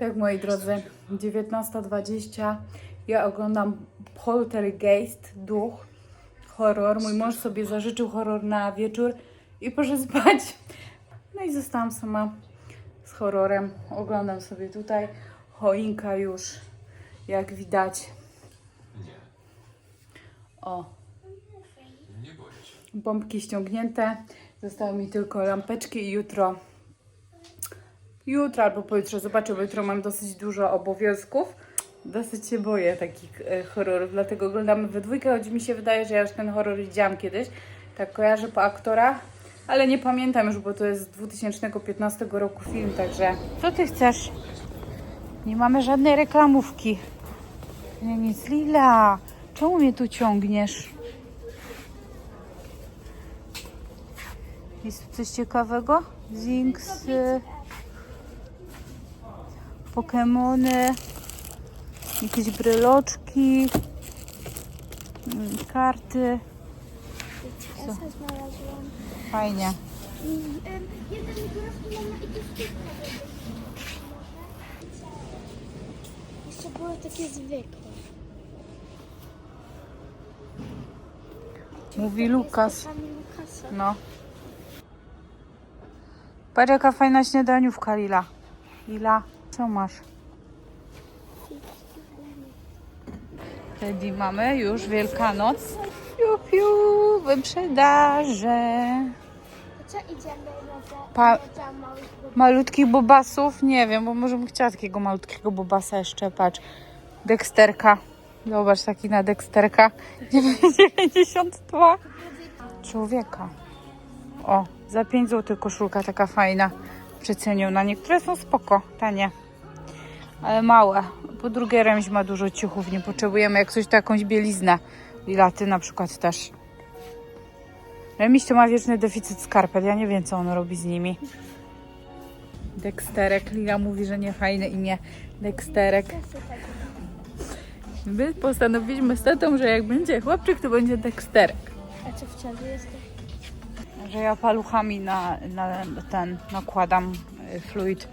Tak, moi drodzy, 19.20. Ja oglądam Poltergeist, duch, horror. Mój mąż sobie zażyczył horror na wieczór i poszedł spać. No i zostałam sama z horrorem. Oglądam sobie tutaj. Choinka już, jak widać. Nie, O, bombki ściągnięte. Zostały mi tylko lampeczki i jutro. Jutro albo pojutrze zobaczę, bo jutro mam dosyć dużo obowiązków. Dosyć się boję takich e, horrorów, dlatego oglądamy we dwójkę, choć mi się wydaje, że ja już ten horror widziałam kiedyś. Tak kojarzę po aktorach, ale nie pamiętam już, bo to jest z 2015 roku film, także... Co ty chcesz? Nie mamy żadnej reklamówki. Nie, nic. Lila, czemu mnie tu ciągniesz? Jest coś ciekawego? Zinksy, Pokemony, jakieś bryloczki, mm, karty. Znalazłam. Fajnie. Sztuka. Jeszcze były takie zwykłe. Mówi Lukas. No. Patrz jaka fajna śniadaniówka, Lila. Lila, co masz? Wtedy mamy już Wielkanoc. Piu, piu, wyprzedaże. Co idziemy Pa- Malutkich bobasów? Nie wiem, bo może bym chciała takiego malutkiego bobasa jeszcze, patrz. Deksterka. Zobacz, taki na Deksterka. 92. Człowieka. O, za 5 zł koszulka taka fajna. Przeceniona. Niektóre są spoko, tanie. Ale małe. Po drugie, Remś ma dużo ciuchów. Nie potrzebujemy jak coś to jakąś bieliznę. Lilaty na przykład też. Remiś to ma wieczny deficyt skarpet. Ja nie wiem, co on robi z nimi. Deksterek. Lila mówi, że nie fajne imię. Deksterek. My postanowiliśmy z tatą, że jak będzie chłopczyk, to będzie Deksterek. A co w ciągu jest? Że ja paluchami na, na ten nakładam y, fluid.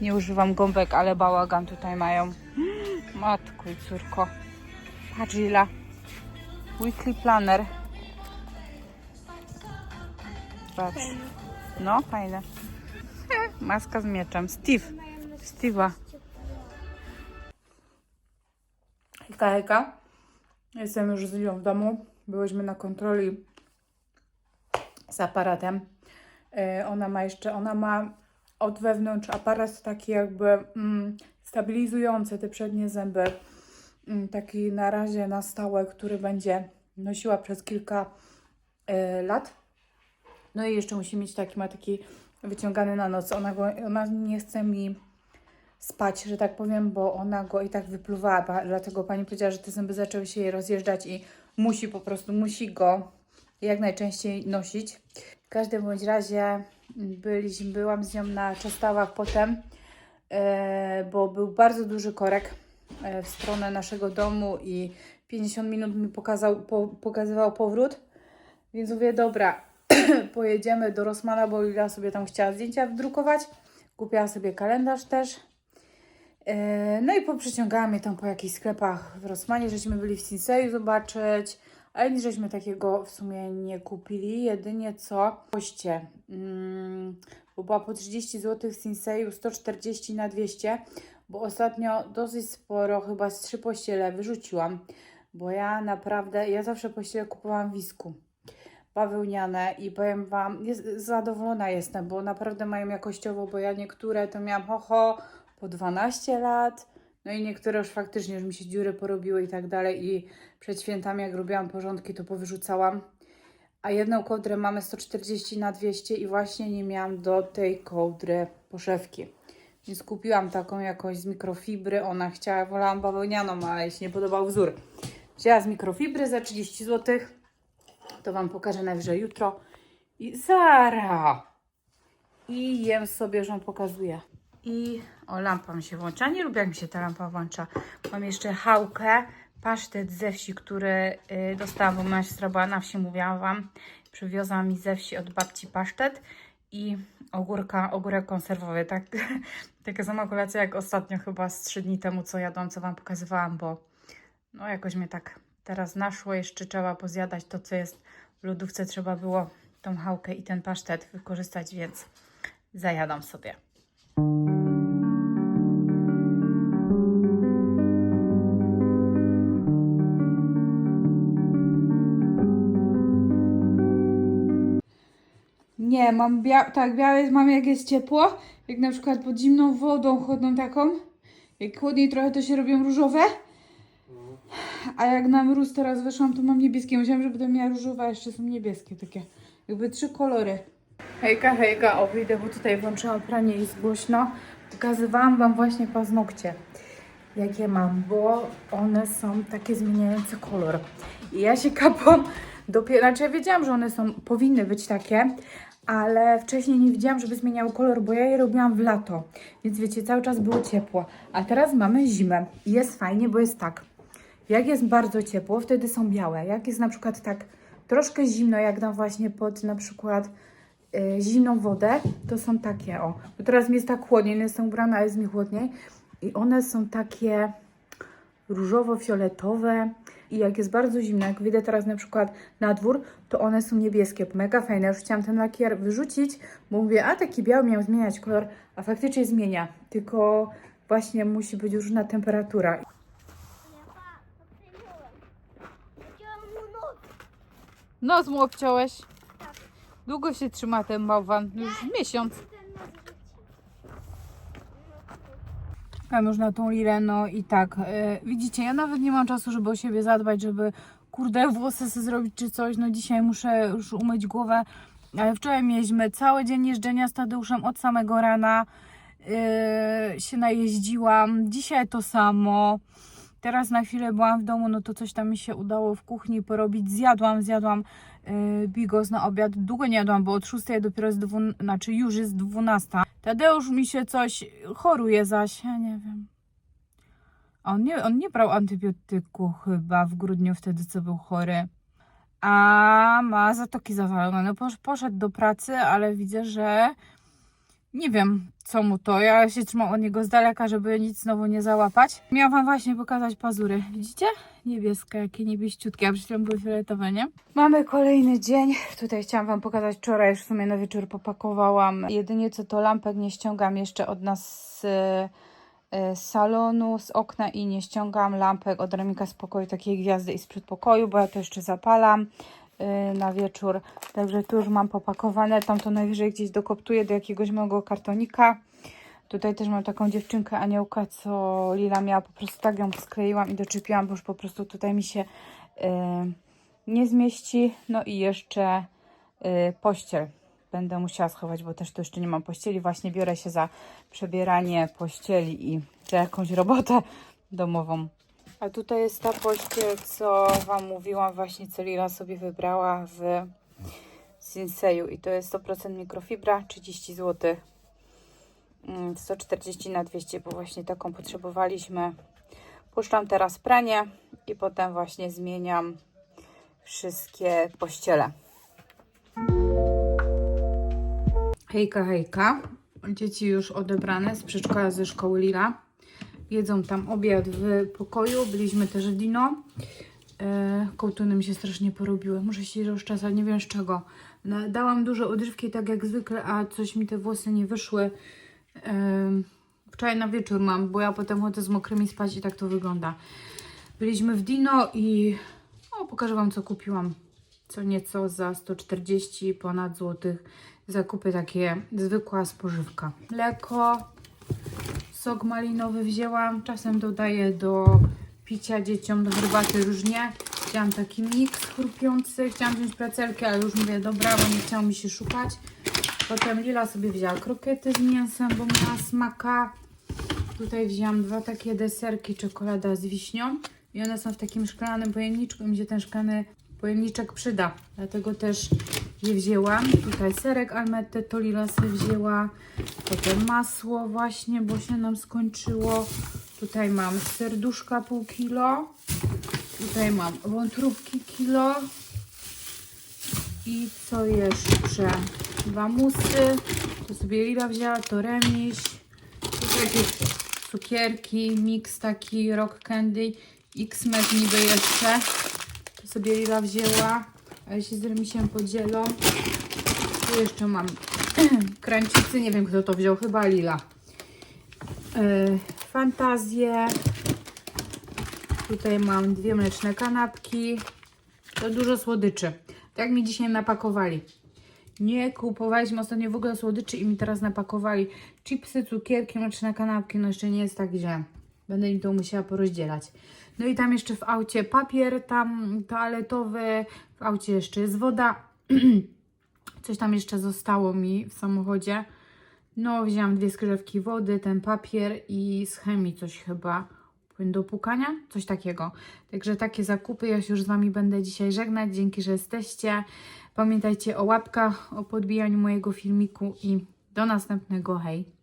Nie używam gąbek, ale bałagan tutaj mają. Matko i córko. Patrz. Weekly planner. Patrz. No, fajne. Maska z mieczem. Steve. Steve'a. Hejka, hejka. Jestem już z Lilą w domu. Byłyśmy na kontroli z aparatem. E, Ona ma jeszcze, ona ma od wewnątrz aparat taki jakby mm, stabilizujący te przednie zęby. Mm, taki na razie na stałe, który będzie nosiła przez kilka e, lat. No i jeszcze musi mieć taki, ma taki wyciągany na noc. Ona, go, ona nie chce mi spać, że tak powiem, bo ona go i tak wypluwała, dlatego pani powiedziała, że te zęby zaczęły się jej rozjeżdżać i musi po prostu, musi go jak najczęściej nosić. W każdym bądź razie byliśmy, byłam z nią na Czastawach potem, e, bo był bardzo duży korek e, w stronę naszego domu i 50 minut mi pokazał, po, pokazywał powrót, więc mówię, dobra, pojedziemy do Rosmana, bo Lila sobie tam chciała zdjęcia wdrukować. Kupiła sobie kalendarz też. E, No i poprzeciągałam je tam po jakichś sklepach w Rosmanie, żeśmy byli w Sinseju zobaczyć, ale nic żeśmy takiego w sumie nie kupili, jedynie co? Poście, mm, bo była po 30 zł w Sinseju, 140 na 200, bo ostatnio dosyć sporo, chyba z trzy pościele wyrzuciłam, bo ja naprawdę, ja zawsze pościele kupowałam w Wisku. Bawełniane i powiem Wam, jest, zadowolona jestem, bo naprawdę mają jakościowo, bo ja niektóre to miałam ho, ho po 12 lat, no i niektóre już faktycznie już mi się dziury porobiły i tak dalej i przed świętami jak robiłam porządki to powyrzucałam, a jedną kołdrę mamy 140 na 200 i właśnie nie miałam do tej kołdry poszewki. Więc kupiłam taką jakąś z mikrofibry. Ona chciała, wolałam bawełnianą, ale jej się nie podobał wzór. Wzięła z mikrofibry za 30 zł. To Wam pokażę najwyżej jutro. I Zara! I jem sobie, że Wam pokazuję. I o, lampa mi się włącza. Nie lubię, jak mi się ta lampa włącza. Mam jeszcze chałkę, pasztet ze wsi, który y, dostałam, bo moja siostra była na wsi, mówiłam Wam. Przywiozła mi ze wsi od babci pasztet. I ogórka, ogórek konserwowy, tak? Taka sama kolacja jak ostatnio chyba z trzy dni temu, co jadłam, co Wam pokazywałam, bo no jakoś mnie tak teraz naszło, jeszcze trzeba pozjadać to, co jest w lodówce, trzeba było tą chałkę i ten pasztet wykorzystać, więc zajadam sobie. Nie, mam bia- tak, białe jest, mam jak jest ciepło, jak na przykład pod zimną wodą chłodną taką, jak chłodniej trochę to się robią różowe, a jak na mróz teraz weszłam, to mam niebieskie. Myślałam, że będę miała różowe, jeszcze są niebieskie takie, jakby trzy kolory. Hejka, hejka, o wyjdę, bo tutaj włączyłam pranie i głośno. Pokazywałam Wam właśnie paznokcie, jakie mam, bo one są takie zmieniające kolor. I ja się kapłam dopiero, znaczy ja wiedziałam, że one są, powinny być takie, ale wcześniej nie widziałam, żeby zmieniały kolor, bo ja je robiłam w lato, więc wiecie, cały czas było ciepło. A teraz mamy zimę i jest fajnie, bo jest tak, jak jest bardzo ciepło, wtedy są białe. Jak jest na przykład tak troszkę zimno, jak dam właśnie pod na przykład zimną wodę, to są takie, o. Bo teraz mi jest tak chłodniej, nie jestem ubrana, ale jest mi chłodniej. I one są takie różowo-fioletowe. I jak jest bardzo zimno, jak wyjdę teraz na przykład na dwór, to one są niebieskie. Mega fajne. Już chciałam ten lakier wyrzucić, bo mówię, a taki biały miał zmieniać kolor, a faktycznie zmienia. Tylko właśnie musi być różna temperatura. Nos mu obciąłeś. Długo się trzyma ten bałwan? Już miesiąc. A można tą lirę, no i tak. e, widzicie, ja nawet nie mam czasu, żeby o siebie zadbać, żeby kurde włosy sobie zrobić czy coś. No dzisiaj muszę już umyć głowę. Ale wczoraj mieliśmy cały dzień jeżdżenia z Tadeuszem od samego rana. e, się najeździłam. Dzisiaj to samo. Teraz na chwilę byłam w domu, no to coś tam mi się udało w kuchni porobić. Zjadłam, zjadłam yy, bigos na obiad. Długo nie jadłam, bo od 6 dopiero jest dwu, znaczy już jest 12. Tadeusz mi się coś choruje zaś, ja nie wiem. A On nie, on nie brał antybiotyku chyba w grudniu wtedy, co był chory. A ma zatoki zawalone. No posz, poszedł do pracy, ale widzę, że nie wiem, co mu to. Ja się trzymam od niego z daleka, żeby nic znowu nie załapać. Miałam wam właśnie pokazać pazury. Widzicie? Niebieskie, jakie niebieściutkie, a przed chwilą były fioletowe, nie? Mamy kolejny dzień. Tutaj chciałam wam pokazać wczoraj, już w sumie na wieczór popakowałam. Jedynie co to lampek nie ściągam jeszcze od nas z, e, z salonu, z okna i nie ściągam lampek od Remika z pokoju, takiej gwiazdy i z przedpokoju, bo ja to jeszcze zapalam na wieczór. Także tu już mam popakowane. Tam to najwyżej gdzieś dokoptuję do jakiegoś małego kartonika. Tutaj też mam taką dziewczynkę aniołka, co Lila miała. Po prostu tak ją skleiłam i doczepiłam, bo już po prostu tutaj mi się y, nie zmieści. No i jeszcze y, pościel. Będę musiała schować, bo też tu jeszcze nie mam pościeli. Właśnie biorę się za przebieranie pościeli i za jakąś robotę domową. A tutaj jest ta pościel, co Wam mówiłam, właśnie co Lila sobie wybrała w Sinseju. I to jest 100% mikrofibra, 30 zł. Mm, 140 na 200, bo właśnie taką potrzebowaliśmy. Puszczam teraz pranie i potem właśnie zmieniam wszystkie pościele. Hejka, hejka. Dzieci już odebrane z przedszkola ze szkoły Lila. Jedzą tam obiad w pokoju. Byliśmy też w Dino. E, kołtuny mi się strasznie porobiły. Muszę się rozczesać, nie wiem z czego. Dałam dużo odżywki, tak jak zwykle, a coś mi te włosy nie wyszły. E, wczoraj na wieczór mam, bo ja potem chodzę z mokrymi spać i tak to wygląda. Byliśmy w Dino i o, pokażę Wam, co kupiłam. Co nieco za 140 ponad złotych. Zakupy takie zwykła spożywka. Mleko, sok malinowy wzięłam. Czasem dodaję do picia dzieciom, do herbaty różnie. Chciałam taki miks chrupiący. Chciałam wziąć pracelkę, ale już mówię, dobra, bo nie chciało mi się szukać. Potem Lila sobie wzięła krokiety z mięsem, bo miała smaka. Tutaj wzięłam dwa takie deserki, czekolada z wiśnią. I one są w takim szklanym pojemniczku, mi się ten szklany pojemniczek przyda. Dlatego też je wzięłam. Tutaj serek almette to Lila sobie wzięła. Potem masło właśnie, bo się nam skończyło. Tutaj mam serduszka pół kilo. Tutaj mam wątróbki kilo. I co jeszcze? Dwa musy. To sobie Lila wzięła, to remiś. Tu jakieś cukierki, miks taki rock candy. X-Med niby jeszcze. To sobie Lila wzięła. A jeśli z remisiem podzielą. Tu jeszcze mam krańczycy. Nie wiem kto to wziął. Chyba Lila. Yy, fantazje. Tutaj mam dwie mleczne kanapki. To dużo słodyczy. Tak mi dzisiaj napakowali. Nie kupowaliśmy ostatnio w ogóle słodyczy i mi teraz napakowali chipsy, cukierki, mleczne kanapki. No jeszcze nie jest tak źle. Będę im to musiała porozdzielać. No i tam jeszcze w aucie papier tam toaletowy. Aucie jeszcze jest woda. Coś tam jeszcze zostało mi w samochodzie. No, wzięłam dwie skrzyżewki wody, ten papier i z chemii coś chyba. Płyn do pukania? Coś takiego. Także takie zakupy. Ja się już z Wami będę dzisiaj żegnać. Dzięki, że jesteście. Pamiętajcie o łapkach, o podbijaniu mojego filmiku i do następnego. Hej!